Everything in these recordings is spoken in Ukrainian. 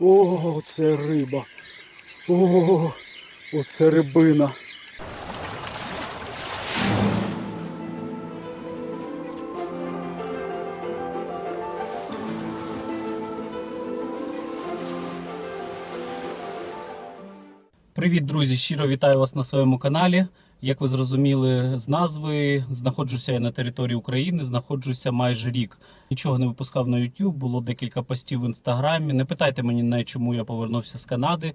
О, це риба. О, оце рибина. Привіт, друзі! Щиро вітаю вас на своєму каналі. Як ви зрозуміли з назви, знаходжуся я на території України, знаходжуся майже рік. Нічого не випускав на YouTube, було декілька постів в інстаграмі. Не питайте мені, на чому я повернувся з Канади.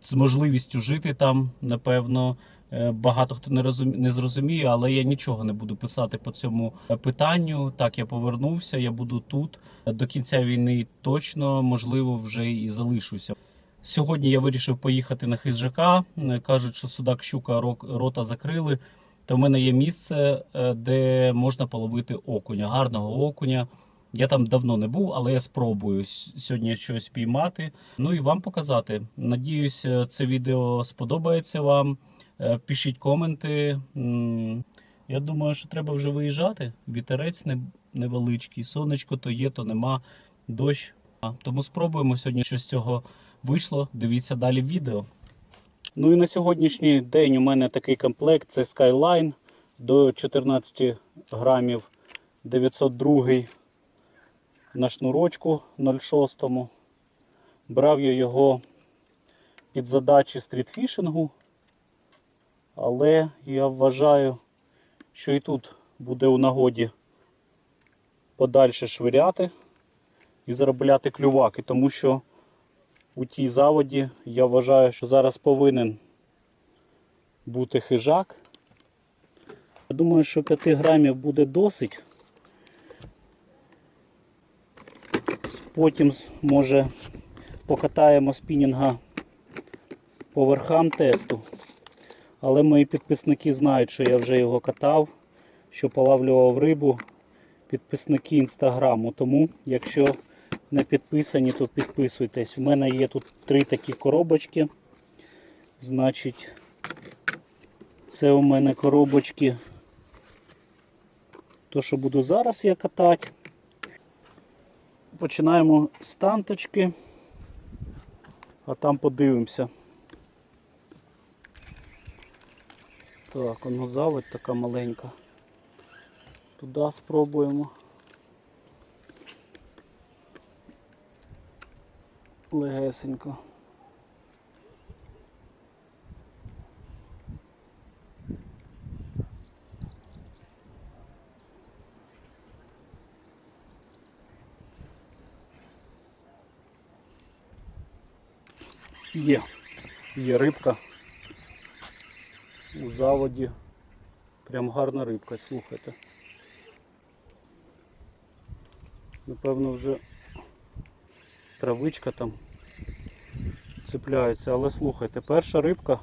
З можливістю жити там, напевно, е, багато хто не розумі... не зрозуміє, але я нічого не буду писати по цьому е, питанню. Так, я повернувся, я буду тут до кінця війни точно, можливо, вже і залишуся. Сьогодні я вирішив поїхати на хижака. Кажуть, що судак щука рота закрили. То в мене є місце, е, де можна половити окуня, гарного окуня. Я там давно не був, але я спробую сьогодні щось піймати. Ну і вам показати. Надіюсь, е, це відео сподобається вам. Е, Пишіть коменти. Я думаю, що треба вже виїжджати. Вітерець невеличкий, сонечко то є, то нема, дощ. Тому спробуємо сьогодні щось з цього вийшло. Дивіться далі відео. Ну і на сьогоднішній день у мене такий комплект: це Skyline до 14 грамів 902 на шнурочку 0,6. Брав я його під задачі стрітфішингу, але я вважаю, що і тут буде у нагоді подальше швиряти і заробляти клюваки, тому що у тій заводі я вважаю, що зараз повинен бути хижак. Я думаю, що 5 грамів буде досить. Потім, може, покатаємо спінінга по верхам тесту. Але мої підписники знають, що я вже його катав, що полавлював рибу. Підписники інстаграму. Тому, якщо не підписані, то підписуйтесь. У мене є тут три такі коробочки. Значить, це у мене коробочки. То, що буду зараз я катати. Починаємо з танточки, а там подивимося. Так, воно заводь така маленька. Туди спробуємо. Легесенько. Є, є рибка у заводі. Прям гарна рибка, слухайте. Напевно, вже травичка там цепляється. Але слухайте, перша рибка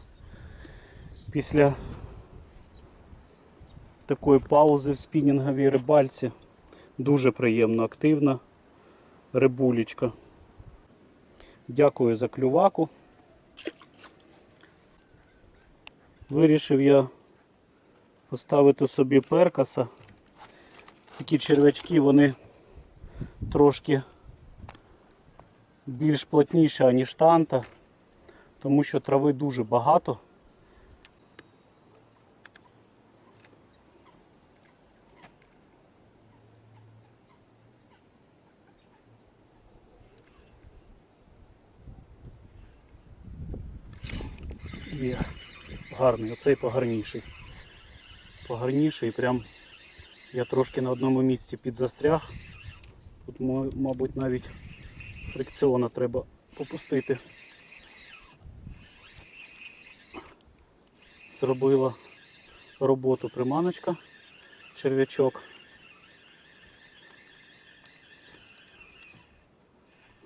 після такої паузи в спінінговій рибальці дуже приємно активна рибулечка. Дякую за клюваку. Вирішив я поставити собі перкаса. Такі черв'ячки, вони трошки більш плотніша, ніж танта, тому що трави дуже багато. Є гарний, оцей погарніший. Погарніший, прям я трошки на одному місці підзастряг. Тут, мабуть, навіть фрикціона треба попустити. Зробила роботу приманочка, черв'ячок.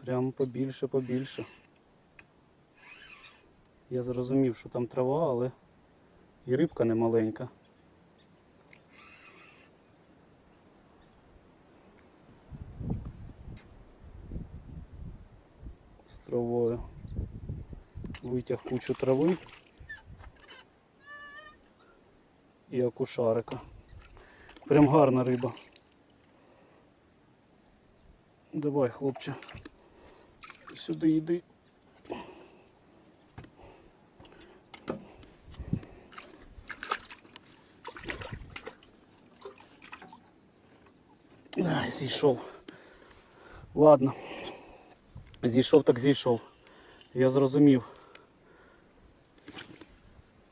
Прям побільше, побільше. Я зрозумів, що там трава, але і рибка не маленька. Травою. Витяг кучу трави і окушарика. Прям гарна риба. Давай, хлопче. Сюди йди. Ай, зійшов. Ладно. Зійшов так зійшов. Я зрозумів,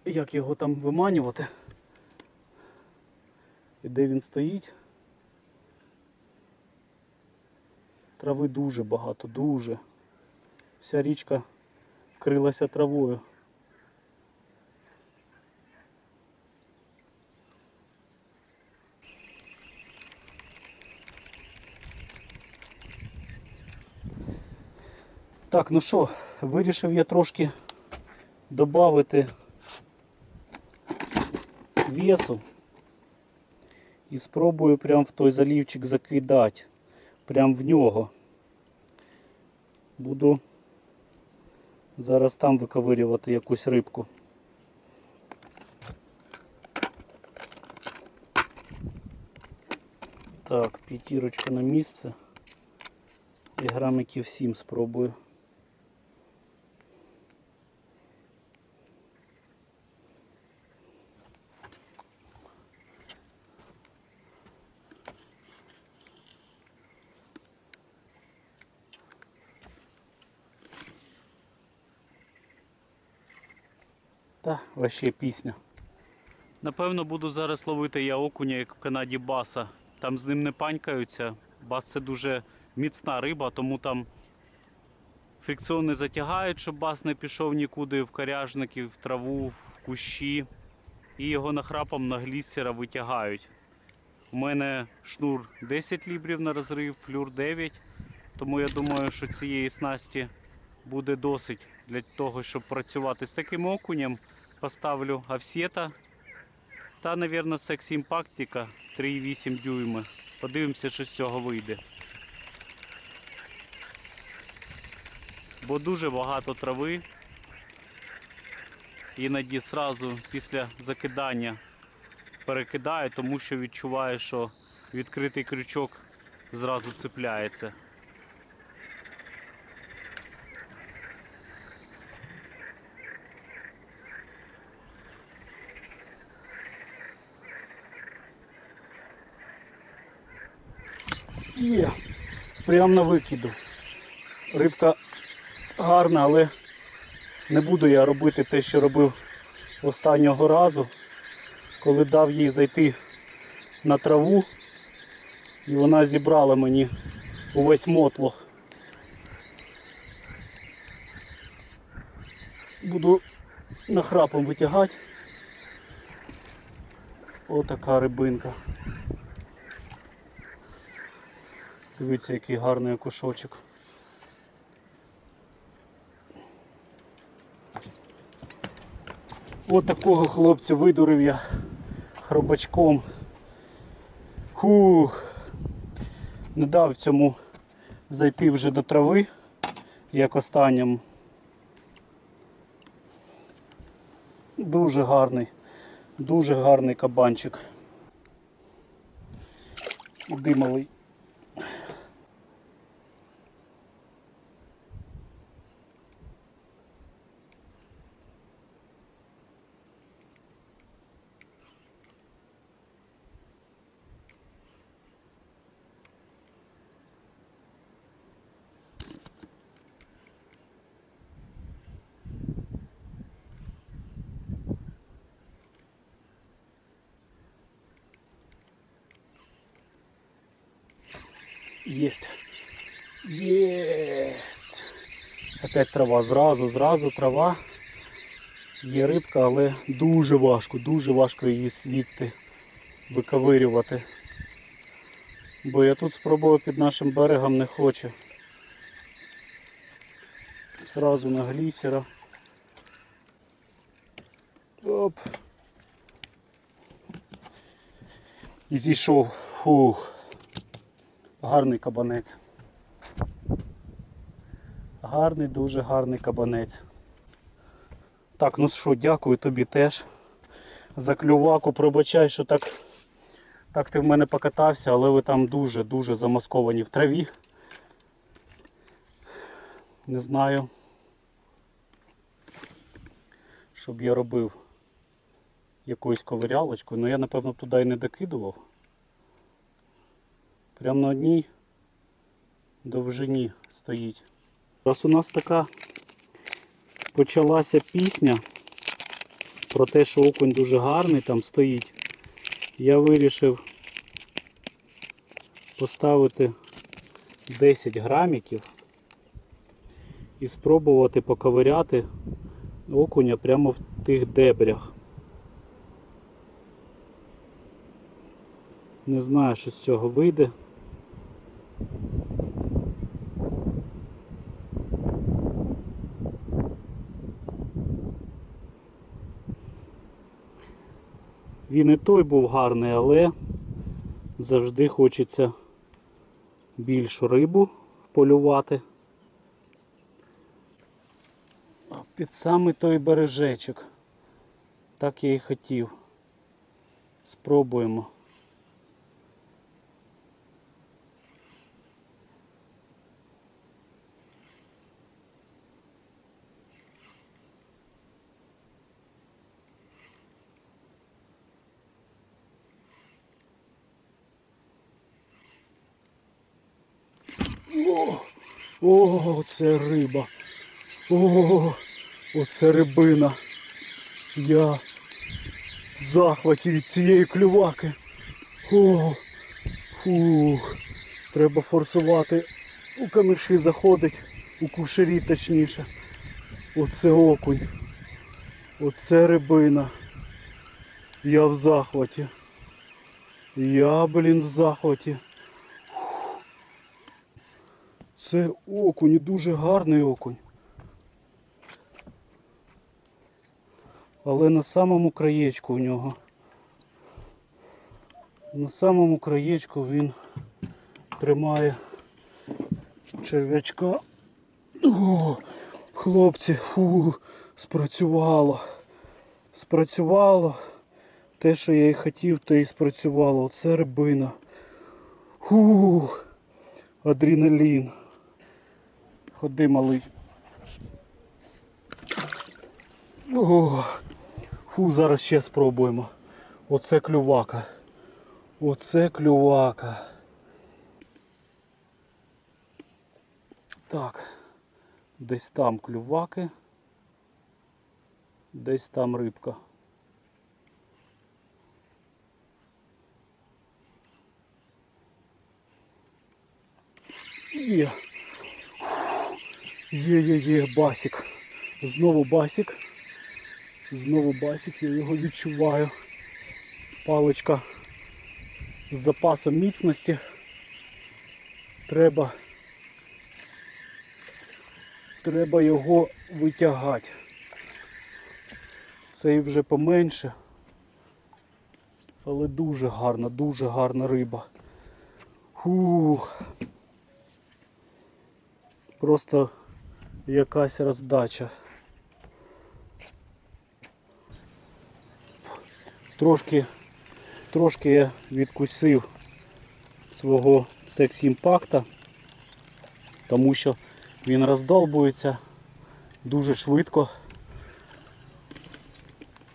як його там виманювати. І де він стоїть. Трави дуже багато, дуже. Вся річка вкрилася травою. Так, ну що, вирішив я трошки додати весу і спробую прям в той залівчик закидати. Прям в нього. Буду зараз там виковирювати якусь рибку. Так, п'ятірочка на місце. І грамиків 7 спробую. Та, вообще пісня. Напевно, буду зараз ловити я окуня, як в Канаді баса. Там з ним не панькаються. Бас це дуже міцна риба, тому там фрикціон не затягають, щоб бас не пішов нікуди в коряжники, в траву, в кущі. І його нахрапом на гліссера витягають. У мене шнур 10 лібрів на розрив, флюр 9. Тому я думаю, що цієї снасті буде досить для того, щоб працювати з таким окунем. Поставлю офсета та, мабуть, секс імпактика 3,8 дюйми. Подивимося, що з цього вийде. Бо дуже багато трави. Іноді зразу після закидання перекидаю, тому що відчуваю, що відкритий крючок зразу цепляється. Є, прямо на викиду. Рибка гарна, але не буду я робити те, що робив останнього разу, коли дав їй зайти на траву, і вона зібрала мені увесь мотлох. Буду нахрапом витягати. Отака рибинка. Дивіться, який гарний окушочок. От такого хлопця видурив я хробачком. Хух. Не дав цьому зайти вже до трави, як останньому. Дуже гарний, дуже гарний кабанчик. Іди Есть. Есть. Опять трава. Зразу, зразу трава. Є рибка, але дуже важко, дуже важко її звідти виковирювати. Бо я тут спробував під нашим берегом не хочу. Зразу на глісера. Оп. І зійшов. Фух. Гарний кабанець. Гарний, дуже гарний кабанець. Так, ну що, дякую тобі теж за клюваку. Пробачай, що так, так ти в мене покатався, але ви там дуже-дуже замасковані в траві. Не знаю, щоб я робив якоюсь ковирялочкою, але я напевно туди і не докидував. Прямо на одній довжині стоїть. Раз у нас така почалася пісня про те, що окунь дуже гарний там стоїть, я вирішив поставити 10 граміків і спробувати поковиряти окуня прямо в тих дебрях. Не знаю, що з цього вийде. Він і той був гарний, але завжди хочеться більшу рибу вполювати. Під самий той бережечок. Так я і хотів. Спробуємо. О, о, це риба. О, оце рибина. Я в захваті від цієї клюваки. О, фух. Треба форсувати. У камиші заходить, у кушері точніше. Оце окунь. Оце рибина. Я в захваті. Я, блін, в захваті. Це окунь, дуже гарний окунь. Але на самому краєчку у нього. На самому краєчку він тримає черв'ячка. О, хлопці, фу, спрацювало. Спрацювало. Те, що я і хотів, те і спрацювало. Оце рибина. Фу, адреналін. Ходи, малий. О, фу, зараз ще спробуємо. Оце клювака. Оце клювака. Так. Десь там клюваки. Десь там рибка. Є. Є, є, є, басик. Знову басик. Знову басик, я його відчуваю. Паличка з запасом міцності. Треба. Треба його витягати. Цей вже поменше. Але дуже гарна, дуже гарна риба. Фух. Просто якась роздача. Трошки, трошки я відкусив свого секс-імпакта, тому що він роздолбується дуже швидко.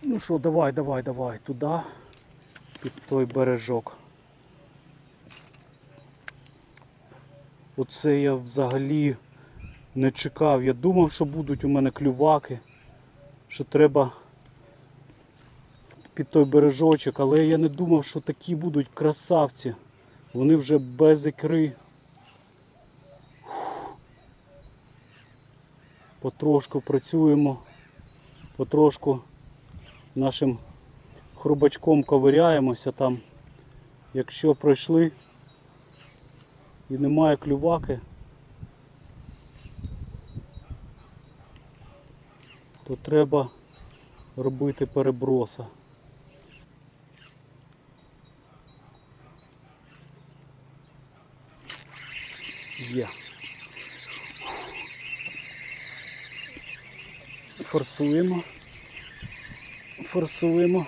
Ну що, давай, давай, давай, туди, під той бережок. Оце я взагалі не чекав. Я думав, що будуть у мене клюваки, що треба під той бережочок, але я не думав, що такі будуть красавці. Вони вже без ікри. Потрошку працюємо, потрошку нашим хрубачком ковиряємося там. Якщо пройшли і немає клюваки, то треба робити переброса. Є. Форсуємо. Форсуємо.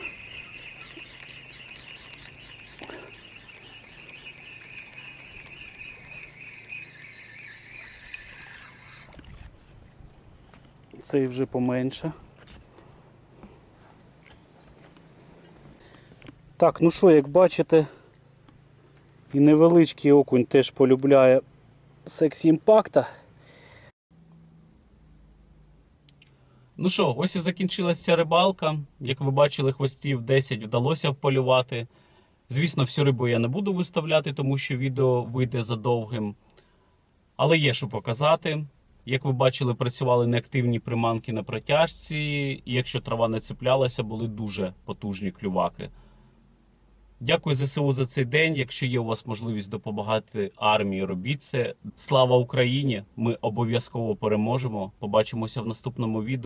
Цей вже поменше. Так, ну що, як бачите, і невеличкий окунь теж полюбляє секс імпакта. Ну що, ось і закінчилася рибалка. Як ви бачили, хвостів 10 вдалося вполювати. Звісно, всю рибу я не буду виставляти, тому що відео вийде задовгим. Але є що показати. Як ви бачили, працювали неактивні приманки на протяжці, і якщо трава не цеплялася, були дуже потужні клюваки. Дякую ЗСУ за цей день. Якщо є у вас можливість допомагати армії, робіть це. Слава Україні! Ми обов'язково переможемо. Побачимося в наступному відео.